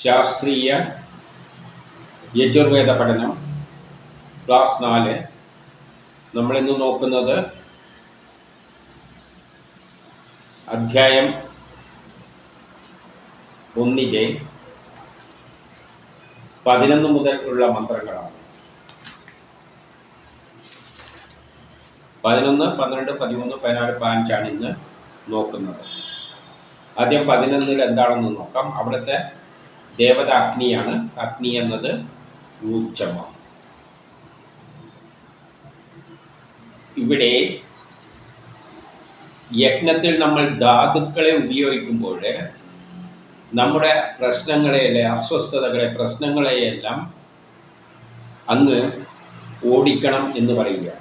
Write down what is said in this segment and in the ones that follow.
ശാസ്ത്രീയ യജുർവേദ പഠനം ക്ലാസ് നാല്. നമ്മളിന്ന് നോക്കുന്നത് അധ്യായം ഒന്നിലെ പതിനൊന്ന് മുതൽ ഉള്ള മന്ത്രങ്ങളാണ്. പതിനൊന്ന് പന്ത്രണ്ട് പതിമൂന്ന് പതിനാല് പതിനഞ്ചാണ് ഇന്ന് നോക്കുന്നത്. ആദ്യം പതിനൊന്നിൽ എന്താണെന്ന് നോക്കാം. അവിടുത്തെ ദേവത അഗ്നിയാണ് അഗ്നി എന്നത് ഊർജമാണ് ഇവിടെ യജ്ഞത്തിൽ നമ്മൾ ധാതുക്കളെ ഉപയോഗിക്കുമ്പോൾ നമ്മുടെ പ്രശ്നങ്ങളെയല്ലേ അസ്വസ്ഥതകളെ പ്രശ്നങ്ങളെയെല്ലാം അങ്ങ് ഓടിക്കണം എന്ന് പറയുക.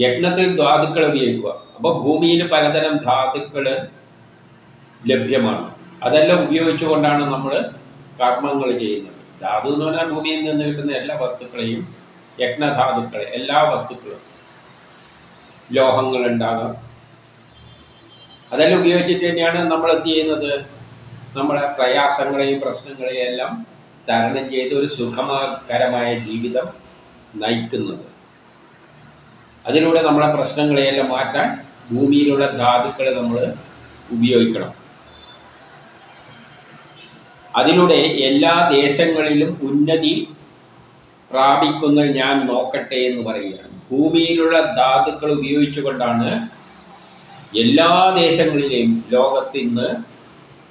യജ്ഞത്തിൽ ധാതുക്കൾ ഉപയോഗിക്കുക. അപ്പോൾ ഭൂമിയിൽ പലതരം ധാതുക്കൾ ലഭ്യമാണ്. അതെല്ലാം ഉപയോഗിച്ചുകൊണ്ടാണ് നമ്മൾ കർമ്മങ്ങൾ ചെയ്യുന്നത്. ധാതു എന്ന് പറഞ്ഞാൽ ഭൂമിയിൽ നിന്ന് കിട്ടുന്ന എല്ലാ വസ്തുക്കളെയും യജ്ഞധാതുക്കൾ എല്ലാ വസ്തുക്കളും ലോഹങ്ങൾ ഉണ്ടാകാം അതെല്ലാം ഉപയോഗിച്ചിട്ട് തന്നെയാണ് നമ്മൾ എന്ത് ചെയ്യുന്നത്? നമ്മളെ പ്രയാസങ്ങളെയും പ്രശ്നങ്ങളെയും എല്ലാം തരണം ചെയ്ത് ഒരു സുഖകരമായ ജീവിതം നയിക്കുന്നത്. അതിലൂടെ നമ്മളെ പ്രശ്നങ്ങളെയെല്ലാം മാറ്റാൻ ഭൂമിയിലുള്ള ധാതുക്കളെ നമ്മൾ ഉപയോഗിക്കണം. അതിലൂടെ എല്ലാ ദേശങ്ങളിലും ഉന്നതി പ്രാപിക്കുന്ന ഞാൻ നോക്കട്ടെ എന്ന് പറയുകയാണ്. ഭൂമിയിലുള്ള ധാതുക്കൾ ഉപയോഗിച്ചുകൊണ്ടാണ് എല്ലാ ദേശങ്ങളിലെയും ലോകത്ത് ഇന്ന്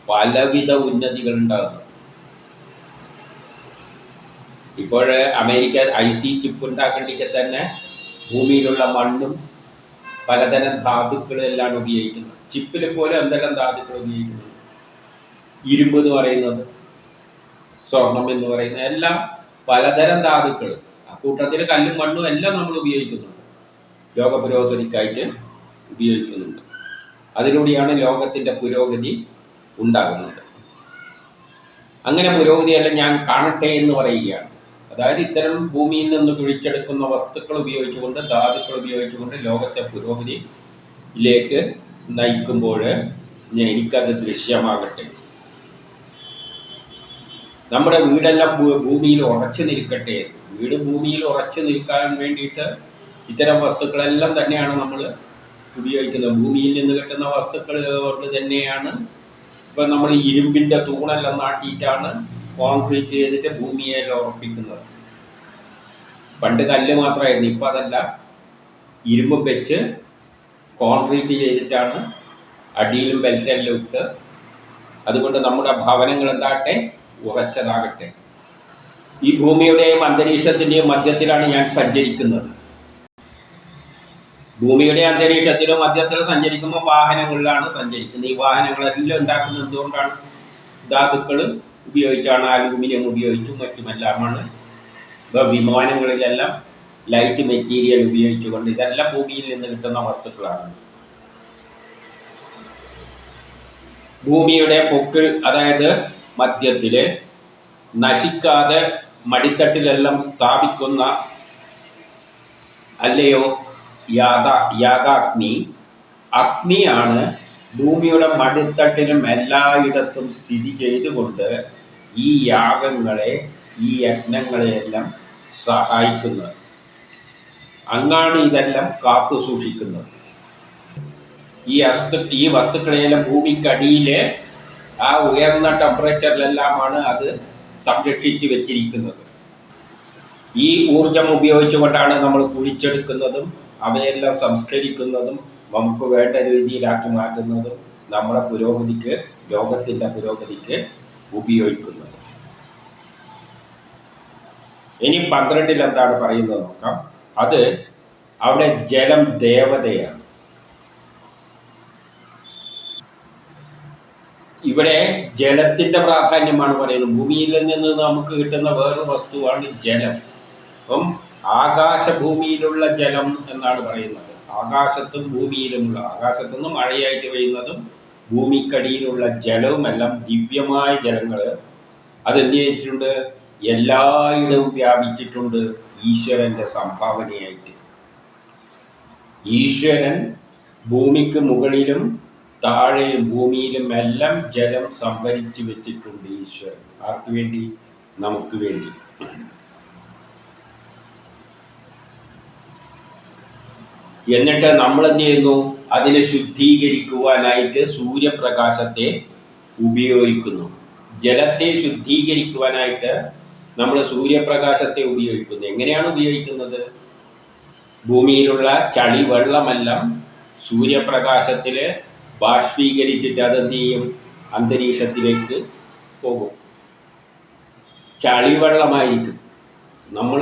പലവിധ ഉന്നതികൾ ഉണ്ടാകുന്നത്. ഇപ്പോൾ അമേരിക്ക ഐ സി ചിപ്പ് ഉണ്ടാക്കേണ്ടിക്ക് തന്നെ ഭൂമിയിലുള്ള മണ്ണും പലതരം ധാതുക്കളും എല്ലാം ഉപയോഗിക്കുന്നത് ചിപ്പിൽ പോലെ എന്തെല്ലാം ധാതുക്കൾ ഉപയോഗിക്കുന്നത് ഇരുമ്പ് എന്ന് പറയുന്നത് സ്വർണം എന്ന് പറയുന്നത് എല്ലാം പലതരം ധാതുക്കൾ ആ കൂട്ടത്തിൽ കല്ലും മണ്ണും എല്ലാം നമ്മൾ ഉപയോഗിക്കുന്നുണ്ട്. ലോക പുരോഗതിക്കായിട്ട് ഉപയോഗിക്കുന്നുണ്ട്. അതിലൂടെയാണ് ലോകത്തിന്റെ പുരോഗതി ഉണ്ടാകുന്നത്. അങ്ങനെ പുരോഗതിയെല്ലാം ഞാൻ കാണട്ടെ എന്ന് പറയുകയാണ്. അതായത് ഇത്തരം ഭൂമിയിൽ നിന്ന് കുഴിച്ചെടുക്കുന്ന വസ്തുക്കൾ ഉപയോഗിച്ചുകൊണ്ട് ധാതുക്കൾ ഉപയോഗിച്ചുകൊണ്ട് ലോകത്തെ പുരോഗതിയിലേക്ക് നയിക്കുമ്പോൾ എനിക്കത് ദൃശ്യമാകട്ടെ. നമ്മുടെ വീടെല്ലാം ഭൂമിയിൽ ഉറച്ചു നിൽക്കട്ടെ. വീട് ഭൂമിയിൽ ഉറച്ചു നിൽക്കാൻ വേണ്ടിയിട്ട് ഇത്തരം വസ്തുക്കളെല്ലാം തന്നെയാണ് നമ്മൾ ഉപയോഗിക്കുന്നത് ഭൂമിയിൽ നിന്ന് കിട്ടുന്ന വസ്തുക്കൾ കൊണ്ട് തന്നെയാണ് ഇപ്പം നമ്മൾ ഇരുമ്പിന്റെ തൂണെല്ലാം നാട്ടിയിട്ടാണ് കോൺക്രീറ്റ് ചെയ്തിട്ട് ഭൂമിയെല്ലാം ഉറപ്പിക്കുന്നത്. പണ്ട് കല്ല് മാത്രമായിരുന്നു. ഇപ്പം അതല്ല. ഇരുമ്പ് വെച്ച് കോൺക്രീറ്റ് ചെയ്തിട്ടാണ് അടിയിലും ബെൽറ്റെല്ലാം ഇട്ട്. അതുകൊണ്ട് നമ്മുടെ ഭവനങ്ങൾ എന്താകട്ടെ ഉറച്ചതാകട്ടെ. ഈ ഭൂമിയുടെയും അന്തരീക്ഷത്തിന്റെയും മധ്യത്തിലാണ് ഞാൻ സഞ്ചരിക്കുന്നത്. ഭൂമിയുടെ അന്തരീക്ഷത്തിലും മധ്യത്തിലും സഞ്ചരിക്കുമ്പോൾ വാഹനങ്ങളിലാണ് സഞ്ചരിക്കുന്നത്. ഈ വാഹനങ്ങളെല്ലാം ഉണ്ടാക്കുന്നത് എന്തുകൊണ്ടാണ്? ധാതുക്കൾ ഉപയോഗിച്ചാണ് അലൂമിനിയം ഉപയോഗിച്ചും മറ്റുമെല്ലാമാണ്. ഇപ്പോൾ വിമാനങ്ങളിലെല്ലാം ലൈറ്റ് മെറ്റീരിയൽ ഉപയോഗിച്ചുകൊണ്ട് ഇതെല്ലാം ഭൂമിയിൽ നിന്ന് കിട്ടുന്ന വസ്തുക്കളാണ്. ഭൂമിയുടെ പൊക്കിൾ അതായത് മധ്യത്തിൽ നശിക്കാതെ മടിത്തട്ടിലെല്ലാം സ്ഥാപിക്കുന്ന അല്ലയോ യാഗ യാഗാഗ്നി അഗ്നിയാണ് ഭൂമിയുടെ മടിത്തട്ടിലും എല്ലായിടത്തും സ്ഥിതി ചെയ്തുകൊണ്ട് ഈ യാഗങ്ങളെ ഈ യജ്ഞങ്ങളെയെല്ലാം സഹായിക്കുന്നത്. അങ്ങാണ് ഇതെല്ലാം കാത്തു സൂക്ഷിക്കുന്നത്. ഈ വസ്തു ഈ വസ്തുക്കളെയെല്ലാം ഭൂമിക്കടിയിൽ ആ ഉയർന്ന ടെമ്പറേച്ചറിലെല്ലാമാണ് അത് സംരക്ഷിച്ചു വെച്ചിരിക്കുന്നത്. ഈ ഊർജം ഉപയോഗിച്ചുകൊണ്ടാണ് നമ്മൾ കുഴിച്ചെടുക്കുന്നതും അവയെല്ലാം സംസ്കരിക്കുന്നതും നമുക്ക് വേണ്ട രീതിയിലാക്കി മാറ്റുന്നതും നമ്മുടെ പുരോഗതിക്ക് ലോകത്തിന്റെ പുരോഗതിക്ക് ഉപയോഗിക്കുന്നത്. ഇനി പന്ത്രണ്ടിൽ എന്താണ് പറയുന്നത് നോക്കാം. അത് അവിടെ ജലം ദേവതയാണ്. ഇവിടെ ജലത്തിന്റെ പ്രാധാന്യമാണ് പറയുന്നത്. ഭൂമിയിൽ നിന്ന് നമുക്ക് കിട്ടുന്ന വേറൊരു വസ്തുവാണ് ജലം. അപ്പം ആകാശഭൂമിയിലുള്ള ജലം എന്നാണ് പറയുന്നത്. ആകാശത്തും ഭൂമിയിലുമുള്ള ആകാശത്തു നിന്ന് മഴയായിട്ട് പെയ്യുന്നതും ഭൂമിക്കടിയിലുള്ള ജലവുമെല്ലാം ദിവ്യമായ ജലങ്ങൾ അതെന്ത് ചെയ്തിട്ടുണ്ട്? എല്ലായിടവും വ്യാപിച്ചിട്ടുണ്ട് ഈശ്വരന്റെ സംഭാവനയായിട്ട്. ഈശ്വരൻ ഭൂമിക്ക് മുകളിലും താഴെയും ഭൂമിയിലും എല്ലാം ജലം സംഭരിച്ചു വെച്ചിട്ടുണ്ട് ഈശ്വരൻ. ആർക്ക് വേണ്ടി? നമുക്ക് വേണ്ടി. എന്നിട്ട് നമ്മൾ എന്ത് ചെയ്യുന്നു? അതിനെ ശുദ്ധീകരിക്കുവാനായിട്ട് സൂര്യപ്രകാശത്തെ ഉപയോഗിക്കുന്നു. ജലത്തെ ശുദ്ധീകരിക്കുവാനായിട്ട് നമ്മൾ സൂര്യപ്രകാശത്തെ ഉപയോഗിക്കുന്നു. എങ്ങനെയാണ് ഉപയോഗിക്കുന്നത്? ഭൂമിയിലുള്ള ചളി വെള്ളമെല്ലാം സൂര്യപ്രകാശത്തിൽ ബാഷ്പീകരിച്ചിട്ട് അതെന്ത് ചെയ്യും അന്തരീക്ഷത്തിലേക്ക് പോകും. ചളിവെള്ളമായിരിക്കും. നമ്മൾ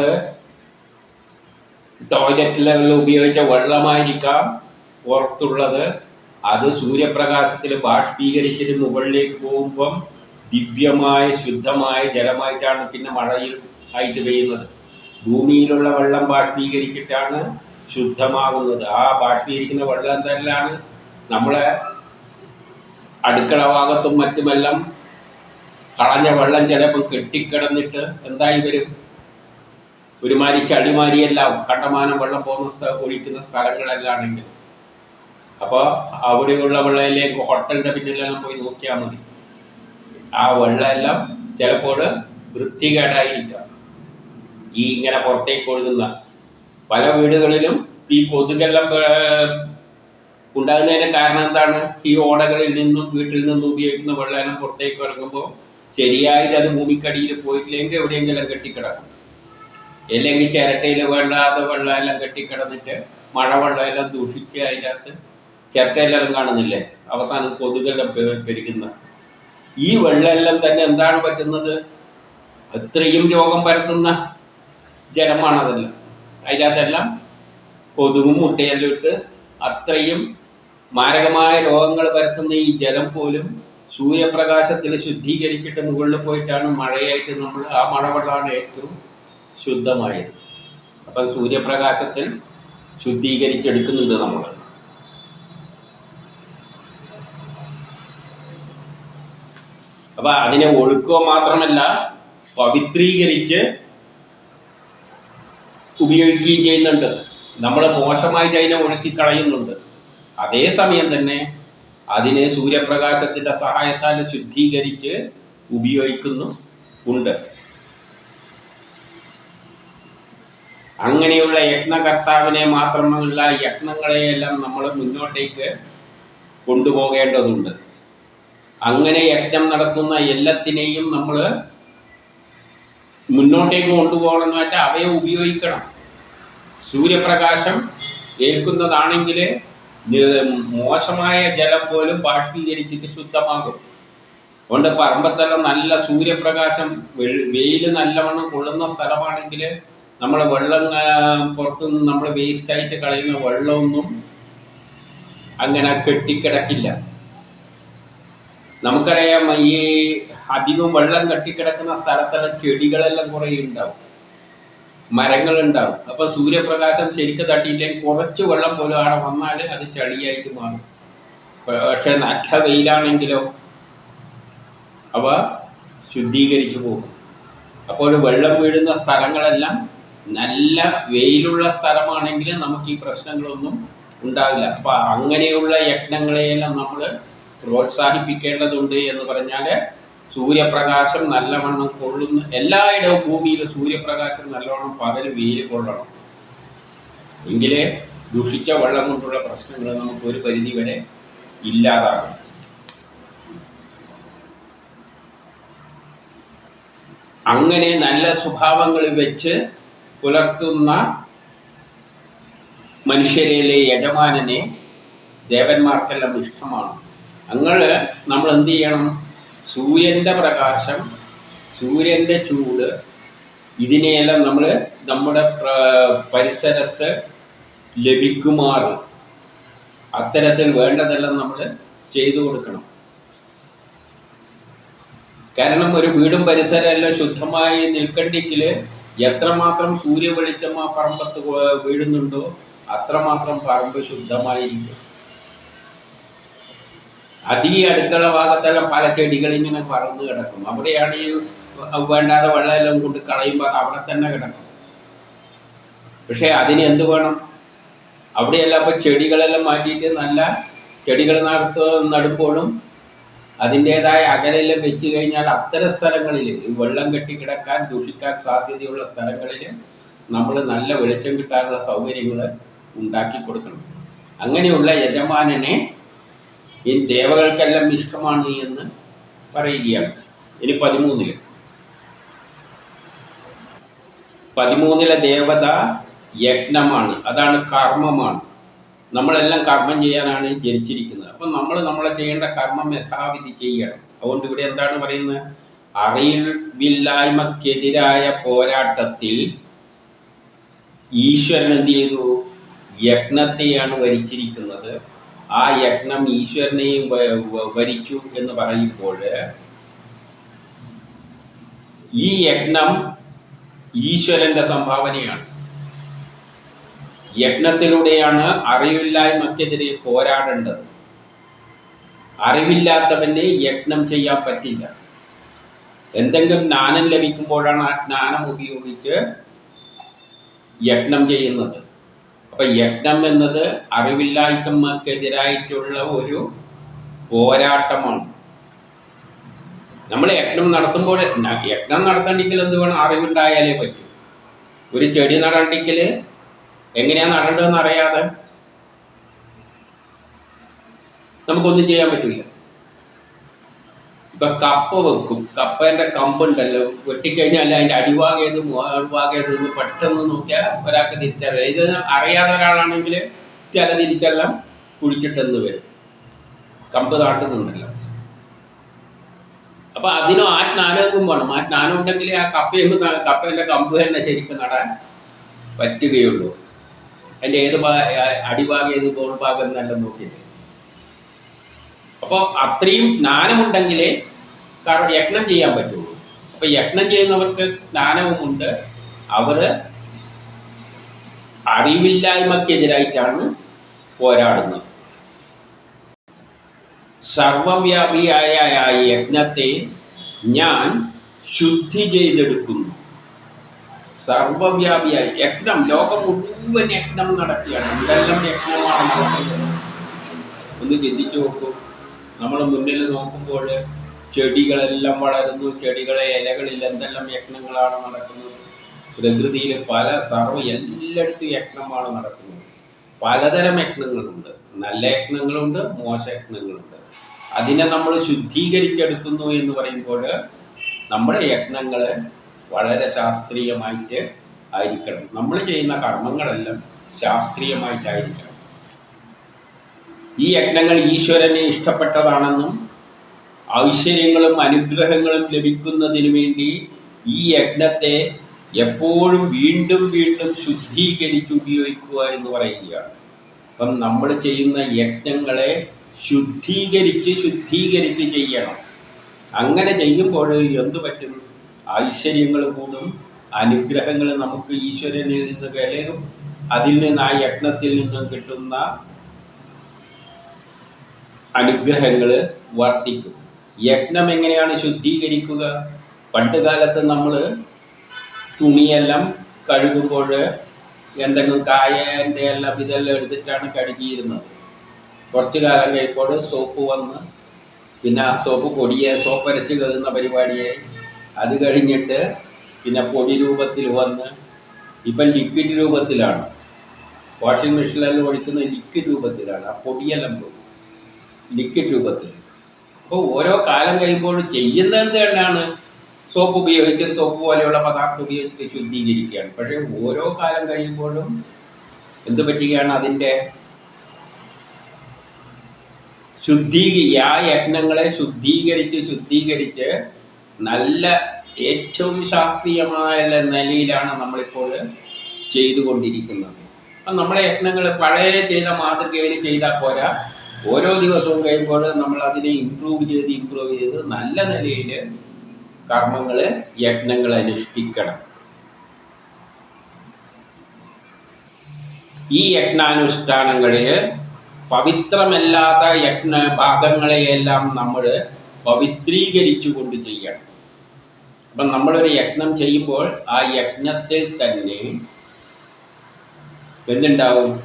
ടോയ്ലറ്റ് ലെവലിൽ ഉപയോഗിച്ച വെള്ളമായിരിക്കാം പുറത്തുള്ളത്. അത് സൂര്യപ്രകാശത്തിൽ ബാഷ്പീകരിച്ചിട്ട് മുകളിലേക്ക് പോകുമ്പം ദിവ്യമായ ശുദ്ധമായ ജലമായിട്ടാണ് പിന്നെ മഴയിൽ ആയിട്ട് പെയ്യുന്നത്. ഭൂമിയിലുള്ള വെള്ളം ബാഷ്പീകരിച്ചിട്ടാണ് ശുദ്ധമാകുന്നത്. ആ ബാഷ്പീകരിക്കുന്ന വെള്ളം എന്തെല്ലാണ് നമ്മളെ അടുക്കള ഭാഗത്തും മറ്റുമെല്ലാം കളഞ്ഞ വെള്ളം ചിലപ്പോൾ കെട്ടിക്കിടന്നിട്ട് എന്തായി വരും? ഒരുമാതിരി ചളിമാരിയെല്ലാം കണ്ടമാനം വെള്ളം പോകുന്ന ഒഴിക്കുന്ന സ്ഥലങ്ങളെല്ലാം അപ്പോൾ അവിടെയുള്ള വെള്ളയിലേക്ക് ഹോട്ടലിന്റെ പിന്നിലെല്ലാം പോയി നോക്കിയാൽ മതി. ആ വെള്ളമെല്ലാം ചിലപ്പോൾ വൃത്തികേടായിരിക്കാം. ഈ ഇങ്ങനെ പുറത്തേക്ക് ഒഴുകുന്ന. പല വീടുകളിലും ഈ കൊതുകെല്ലാം ഉണ്ടാകുന്നതിന്റെ കാരണം എന്താണ്? ഈ ഓടകളിൽ നിന്നും വീട്ടിൽ നിന്നും ഉപയോഗിക്കുന്ന വെള്ളം പുറത്തേക്ക് ഇറങ്ങുമ്പോൾ ശരിയായിട്ട് അത് ഭൂമിക്കടിയിൽ പോയിട്ടില്ലെങ്കിൽ എവിടെയെങ്കിലും കെട്ടിക്കിടക്കും. അല്ലെങ്കിൽ ചിരട്ടയിൽ വെള്ളാതെ വെള്ളമെല്ലാം കെട്ടിക്കിടന്നിട്ട് മഴവെള്ളമെല്ലാം ദൂഷിച്ച് അതിന്റെ അകത്ത് ചിരട്ടയെല്ലാം കാണുന്നില്ലേ? അവസാനം കൊതുകെല്ലാം പെരുകുന്ന. ഈ വെള്ളമെല്ലാം തന്നെ എന്താണ് പറ്റുന്നത്? അത്രയും രോഗം പരത്തുന്ന ജലമാണതെല്ലാം. അതിനകത്തെല്ലാം കൊതുകും മുട്ടയെല്ലാം ഇട്ട് അത്രയും മാരകമായ രോഗങ്ങൾ പരത്തുന്ന ഈ ജലം പോലും സൂര്യപ്രകാശത്തിൽ ശുദ്ധീകരിച്ചിട്ട് മുകളിൽ പോയിട്ടാണ് മഴയായിട്ട് നമ്മൾ ആ മഴവെള്ളമാണ് ഏറ്റവും ശുദ്ധമായത്. അപ്പം സൂര്യപ്രകാശത്തിൽ ശുദ്ധീകരിച്ചെടുക്കുന്നുണ്ട് നമ്മൾ. അപ്പൊ അതിനെ ഒഴുക്കുക മാത്രമല്ല പവിത്രീകരിച്ച് ഉപയോഗിക്കുകയും ചെയ്യുന്നുണ്ട്. നമ്മൾ മോശമായിട്ട് അതിനെ ഒഴുക്കി കളയുന്നുണ്ട്. അതേസമയം തന്നെ അതിനെ സൂര്യപ്രകാശത്തിന്റെ സഹായത്താൽ ശുദ്ധീകരിച്ച് ഉപയോഗിക്കുന്നു ഉണ്ട്. അങ്ങനെയുള്ള യജ്ഞകർത്താവിനെ മാത്രമല്ല യജ്ഞങ്ങളെയെല്ലാം നമ്മൾ മുന്നോട്ടേക്ക് കൊണ്ടുപോകേണ്ടതുണ്ട്. അങ്ങനെ യജ്ഞം നടത്തുന്ന എല്ലാത്തിനെയും നമ്മൾ മുന്നോട്ടേക്ക് കൊണ്ടുപോകണമെന്ന് വെച്ചാൽ അവയെ ഉപയോഗിക്കണം. സൂര്യപ്രകാശം ഏൽക്കുന്നതാണെങ്കിൽ മോശമായ ജലം പോലും ബാഷ്പീകരിച്ചിട്ട് ശുദ്ധമാകും. അതുകൊണ്ട് പറമ്പത്തെല്ലാം നല്ല സൂര്യപ്രകാശം വെയിൽ നല്ലവണ്ണം കൊള്ളുന്ന സ്ഥലമാണെങ്കിൽ നമ്മൾ വെള്ളം പുറത്തുനിന്ന് നമ്മൾ വേസ്റ്റായിട്ട് കളയുന്ന വെള്ളമൊന്നും അങ്ങനെ കെട്ടിക്കിടക്കില്ല. നമുക്കറിയാം ഈ അധികം വെള്ളം കെട്ടിക്കിടക്കുന്ന സ്ഥലത്തെല്ലാം ചെടികളെല്ലാം കുറേ ഉണ്ടാവും. മരങ്ങളുണ്ടാവും. അപ്പൊ സൂര്യപ്രകാശം ശരിക്കും തട്ടിയില്ലെങ്കിൽ കുറച്ച് വെള്ളം പോലും അവിടെ വന്നാൽ അത് ചളിയായിട്ട് മാറും. പക്ഷെ നല്ല വെയിലാണെങ്കിലോ അവ ശുദ്ധീകരിച്ചു പോകും. അപ്പോൾ വെള്ളം വീഴുന്ന സ്ഥലങ്ങളെല്ലാം നല്ല വെയിലുള്ള സ്ഥലമാണെങ്കിൽ നമുക്ക് ഈ പ്രശ്നങ്ങളൊന്നും ഉണ്ടാവില്ല. അപ്പൊ അങ്ങനെയുള്ള യജ്ഞങ്ങളെയെല്ലാം നമ്മൾ പ്രോത്സാഹിപ്പിക്കേണ്ടതുണ്ട് എന്ന് പറഞ്ഞാൽ സൂര്യപ്രകാശം നല്ലവണ്ണം കൊള്ളുന്നു. എല്ലായിടവും ഭൂമിയിൽ സൂര്യപ്രകാശം നല്ലവണ്ണം പകൽ വെയിൽ കൊള്ളണം. എങ്കിലേ ദുഷിച്ച വെള്ളം കൊണ്ടുള്ള പ്രശ്നങ്ങൾ നമുക്ക് ഒരു പരിധി വരെ ഇല്ലാതാകും. അങ്ങനെ നല്ല സ്വഭാവങ്ങൾ വെച്ച് പുലർത്തുന്ന മനുഷ്യരിലെ യജമാനനെ ദേവന്മാർക്കെല്ലാം ഇഷ്ടമാണ്. അങ്ങനെ നമ്മൾ എന്ത് ചെയ്യണം? സൂര്യന്റെ പ്രകാശം സൂര്യന്റെ ചൂട് ഇതിനെയെല്ലാം നമ്മൾ നമ്മുടെ പ്ര- പരിസരത്ത് ലഭിക്കുമാറ്. അത്തരത്തിൽ വേണ്ടതെല്ലാം നമ്മൾ ചെയ്തു കൊടുക്കണം. കാരണം ഒരു വീടും പരിസരം എല്ലാം ശുദ്ധമായി നിൽക്കണ്ടെങ്കിൽ എത്രമാത്രം സൂര്യവെളിച്ചം ആ പറമ്പത്ത് വീഴുന്നുണ്ടോ അത്രമാത്രം പറമ്പ് ശുദ്ധമായിരിക്കും. അത് ഈ അടുക്കള ഭാഗത്തെല്ലാം പല ചെടികൾ ഇങ്ങനെ പറന്ന് കിടക്കും. അവിടെയാണ് ഈ വേണ്ടാതെ വെള്ളമെല്ലാം കൊണ്ട് കളയുമ്പോൾ അവിടെ തന്നെ കിടക്കും. പക്ഷേ അതിന് എന്ത് വേണം? അവിടെയെല്ലാം ഇപ്പൊ ചെടികളെല്ലാം മാറ്റിയിട്ട് നല്ല ചെടികൾ നടത്തു നടുമ്പോഴും അതിന്റെതായ അകലെല്ലാം വെച്ച് കഴിഞ്ഞാൽ അത്തരം സ്ഥലങ്ങളിൽ ഈ വെള്ളം കെട്ടിക്കിടക്കാൻ ദൂഷിക്കാൻ സാധ്യതയുള്ള സ്ഥലങ്ങളിൽ നമ്മൾ നല്ല വെളിച്ചം കിട്ടാനുള്ള സൗകര്യങ്ങൾ ഉണ്ടാക്കി കൊടുക്കണം. അങ്ങനെയുള്ള യജമാനനെ ഈ ദേവകൾക്കെല്ലാം ഇഷ്ടമാണ് എന്ന് പറയുകയാണ്. ഇനി പതിമൂന്നിൽ. പതിമൂന്നിലെ ദേവത യജ്ഞമാണ്. അതാണ് കർമ്മമാണ്. നമ്മളെല്ലാം കർമ്മം ചെയ്യാനാണ് ജനിച്ചിരിക്കുന്നത്. അപ്പം നമ്മൾ നമ്മളെ ചെയ്യേണ്ട കർമ്മം യഥാവിധി ചെയ്യണം. അതുകൊണ്ട് ഇവിടെ എന്താണ് പറയുന്നത്? അറിവില്ലായ്മക്കെതിരായ പോരാട്ടത്തിൽ ഈശ്വരൻ എന്ത് ചെയ്തു? യജ്ഞത്തെയാണ് വരിച്ചിരിക്കുന്നത്. ആ യജ്ഞം ഈശ്വരനെയും വരിച്ചു എന്ന് പറയുമ്പോൾ ഈ യജ്ഞം ഈശ്വരന്റെ സംഭാവനയാണ്. യജ്ഞത്തിലൂടെയാണ് അറിവില്ലായ്മക്കെതിരെ പോരാടേണ്ടത്. അറിവില്ലാത്തവന് യജ്ഞം ചെയ്യാൻ പറ്റില്ല. എന്തെങ്കിലും ജ്ഞാനം ലഭിക്കുമ്പോഴാണ് ആ ജ്ഞാനം ഉപയോഗിച്ച് യജ്ഞം ചെയ്യുന്നത്. അപ്പൊ യജ്ഞം എന്നത് അറിവില്ലായ്മക്കെതിരായിട്ടുള്ള ഒരു പോരാട്ടമാണ്. നമ്മൾ യജ്ഞം നടത്തുമ്പോൾ യജ്ഞം നടത്തണ്ടെങ്കിൽ എന്ത് വേണം? അറിവുണ്ടായാലേ പറ്റൂ. ഒരു ചെടി നടണ്ടെങ്കിൽ എങ്ങനെയാ നടേണ്ടതെന്ന് അറിയാതെ നമുക്കൊന്നും ചെയ്യാൻ പറ്റില്ല ഇപ്പൊ കപ്പ വെക്കും. കപ്പേന്റെ കമ്പുണ്ടല്ലോ. വെട്ടിക്കഴിഞ്ഞാൽ അതിന്റെ അടിഭാഗേത് മുകൾഭാഗേത് എന്ന് പെട്ടെന്ന് നോക്കിയാൽ ഒരാൾക്ക് തിരിച്ചറിയാം. ഇത് അറിയാത്ത ഒരാളാണെങ്കിൽ ചില തിരിച്ചെല്ലാം കുഴിച്ചിട്ടെന്ന് വരും. കമ്പ് നാട്ടുന്നുണ്ടല്ലോ അപ്പൊ അതിനും ആ ജ്ഞാനവും വേണം. ആ ജ്ഞാനം ഉണ്ടെങ്കിൽ ആ കപ്പയും കപ്പേന്റെ കമ്പ് തന്നെ ശരിക്കും നടാൻ പറ്റുകയുള്ളൂ. അതിന്റെ ഏത് ഭാഗ അടിഭാഗം ഏത് ബോൾ ഭാഗം എന്നെല്ലാം നോക്കിയിട്ട് അപ്പോൾ അത്രയും ജ്ഞാനമുണ്ടെങ്കിലേ യജ്ഞം ചെയ്യാൻ പറ്റുള്ളൂ. അപ്പോൾ യജ്ഞം ചെയ്യുന്നവർക്ക് ജ്ഞാനവുമുണ്ട്. അവർ അറിവില്ലായ്മക്കെതിരായിട്ടാണ് പോരാടുന്നത്. സർവവ്യാപിയായ യജ്ഞത്തെ ഞാൻ ശുദ്ധി ചെയ്തെടുക്കുന്നു. സർവവ്യാപിയായി യജ്ഞം ലോകം മുഴുവൻ യജ്ഞം നടക്കുകയാണ് എന്തെല്ലാം യജ്ഞമാണ് ഒന്ന് ചിന്തിച്ചു നോക്കൂ. നമ്മൾ മുന്നിൽ നോക്കുമ്പോൾ ചെടികളെല്ലാം വളരുന്നു. ചെടികളെ ഇലകളിൽ എന്തെല്ലാം യജ്ഞങ്ങളാണ് നടക്കുന്നത്. പ്രകൃതിയിൽ പല സർവ എല്ലായിടത്തും യജ്ഞമാണ് നടക്കുന്നത്. പലതരം യജ്ഞങ്ങളുണ്ട് നല്ല യജ്ഞങ്ങളുണ്ട് മോശ യജ്ഞങ്ങളുണ്ട് അതിനെ നമ്മൾ ശുദ്ധീകരിച്ചെടുക്കുന്നു എന്ന് പറയുമ്പോൾ നമ്മുടെ യജ്ഞങ്ങൾ വളരെ ശാസ്ത്രീയമായിട്ട് ആയിരിക്കണം. നമ്മൾ ചെയ്യുന്ന കർമ്മങ്ങളെല്ലാം ശാസ്ത്രീയമായിട്ടായിരിക്കണം. ഈ യജ്ഞങ്ങൾ ഈശ്വരനെ ഇഷ്ടപ്പെട്ടതാണെന്നും ഐശ്വര്യങ്ങളും അനുഗ്രഹങ്ങളും ലഭിക്കുന്നതിന് വേണ്ടി ഈ യജ്ഞത്തെ എപ്പോഴും വീണ്ടും വീണ്ടും ശുദ്ധീകരിച്ച് ഉപയോഗിക്കുക എന്ന് പറയുകയാണ്. അപ്പം നമ്മൾ ചെയ്യുന്ന യജ്ഞങ്ങളെ ശുദ്ധീകരിച്ച് ശുദ്ധീകരിച്ച് ചെയ്യണം. അങ്ങനെ ചെയ്യുമ്പോൾ എന്തു പറ്റും? ഐശ്വര്യങ്ങൾ കൂടും അനുഗ്രഹങ്ങൾ നമുക്ക് ഈശ്വരനിൽ നിന്ന് വിലയും അതിൽ നിന്ന് ആ യജ്ഞത്തിൽ നിന്നും കിട്ടുന്ന അനുഗ്രഹങ്ങൾ വർദ്ധിക്കും യജ്ഞം എങ്ങനെയാണ് ശുദ്ധീകരിക്കുക? പണ്ട് കാലത്ത് നമ്മൾ തുണിയെല്ലാം കഴുകുമ്പോൾ എന്തെങ്കിലും കായന്റെ എല്ലാം ഇതെല്ലാം എടുത്തിട്ടാണ് കഴുകിയിരുന്നത്. കുറച്ച് കാലം കഴിയുമ്പോൾ സോപ്പ് വന്ന് പിന്നെ ആ സോപ്പ് പൊടിയെ സോപ്പ് അരച്ച് കഴുകുന്ന പരിപാടിയായി. അത് കഴിഞ്ഞിട്ട് പിന്നെ പൊടി രൂപത്തിൽ വന്ന് ഇപ്പം ലിക്വിഡ് രൂപത്തിലാണ്. വാഷിംഗ് മെഷീനിലെല്ലാം ഒഴിക്കുന്ന ലിക്വിഡ് രൂപത്തിലാണ്. ആ പൊടിയെല്ലാം പോകും. ലിക്വിഡ് രൂപത്തിൽ. അപ്പോൾ ഓരോ കാലം കഴിയുമ്പോൾ ചെയ്യുന്നത് തന്നെയാണ് സോപ്പ് ഉപയോഗിച്ച് സോപ്പ് പോലെയുള്ള പദാർത്ഥം ഉപയോഗിച്ചിട്ട് ശുദ്ധീകരിക്കുകയാണ്. പക്ഷേ ഓരോ കാലം കഴിയുമ്പോഴും എന്ത് പറ്റുകയാണ്? അതിന്റെ ശുദ്ധീകരി ആ യജ്ഞങ്ങളെ ശുദ്ധീകരിച്ച് ശുദ്ധീകരിച്ച് നല്ല ഏറ്റവും ശാസ്ത്രീയമായ നിലയിലാണ് നമ്മളിപ്പോൾ ചെയ്തുകൊണ്ടിരിക്കുന്നത്. അപ്പം നമ്മളെ യജ്ഞങ്ങൾ പഴയ ചെയ്ത മാതൃകയിൽ ചെയ്താൽ പോരാ. ഓരോ ദിവസവും കഴിയുമ്പോൾ നമ്മൾ അതിനെ ഇമ്പ്രൂവ് ചെയ്ത് ഇമ്പ്രൂവ് ചെയ്ത് നല്ല നിലയിൽ കർമ്മങ്ങൾ യജ്ഞങ്ങൾ അനുഷ്ഠിക്കണം. ഈ യജ്ഞാനുഷ്ഠാനങ്ങളിൽ പവിത്രമല്ലാത്ത യജ്ഞ ഭാഗങ്ങളെയെല്ലാം നമ്മൾ പവിത്രീകരിച്ചു കൊണ്ട് ചെയ്യണം. അപ്പം നമ്മളൊരു യജ്ഞം ചെയ്യുമ്പോൾ ആ യജ്ഞത്തിൽ തന്നെ എന്തുണ്ടാവും?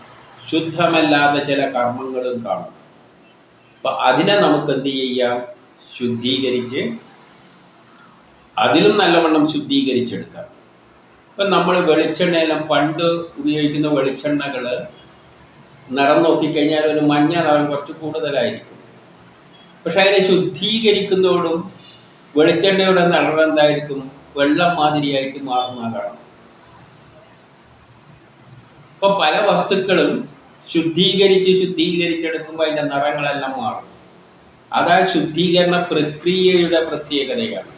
ശുദ്ധമല്ലാത്ത ചില കർമ്മങ്ങളും കാണും. അപ്പം അതിനെ നമുക്ക് എന്ത് ചെയ്യാം? ശുദ്ധീകരിച്ച് അതിലും നല്ലവണ്ണം ശുദ്ധീകരിച്ചെടുക്കാം. ഇപ്പം നമ്മൾ വെളിച്ചെണ്ണയെല്ലാം പണ്ട് ഉപയോഗിക്കുന്ന വെളിച്ചെണ്ണകൾ നിറം നോക്കിക്കഴിഞ്ഞാൽ ഒരു മഞ്ഞ നിറം കുറച്ച് കൂടുതലായിരിക്കും. പക്ഷെ അതിനെ ശുദ്ധീകരിക്കുന്നതോടും വെളിച്ചെണ്ണയുടെ നിറം എന്തായിരിക്കും? വെള്ളം മാതിരിയായിട്ട് മാറുന്ന കാണാം ഇപ്പൊ പല വസ്തുക്കളും ശുദ്ധീകരിച്ച് ശുദ്ധീകരിച്ചെടുക്കുമ്പോൾ അതിന്റെ നിറങ്ങളെല്ലാം മാറും. അതാ ശുദ്ധീകരണ പ്രക്രിയയുടെ പ്രത്യേകതയാണ്.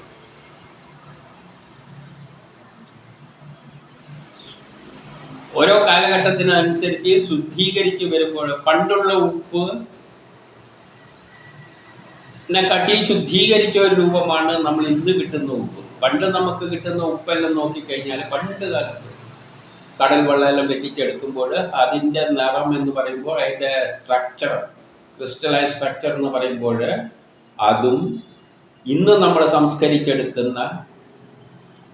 ഓരോ കാലഘട്ടത്തിനനുസരിച്ച് ശുദ്ധീകരിച്ച് വരുമ്പോൾ പണ്ടുള്ള ഉപ്പ് കട്ടി ശുദ്ധീകരിച്ച ഒരു രൂപമാണ് നമ്മൾ ഇന്ന് കിട്ടുന്ന ഉപ്പ്. പണ്ട് നമുക്ക് കിട്ടുന്ന ഉപ്പെല്ലാം നോക്കിക്കഴിഞ്ഞാൽ പണ്ട് കാലത്ത് കടൽ വെള്ളമെല്ലാം വെറ്റിച്ചെടുക്കുമ്പോൾ അതിന്റെ നിറം എന്ന് പറയുമ്പോൾ അതിന്റെ സ്ട്രക്ചർ ക്രിസ്റ്റലൈസ് സ്ട്രക്ചർ എന്ന് പറയുമ്പോൾ അതും ഇന്ന് നമ്മൾ സംസ്കരിച്ചെടുക്കുന്ന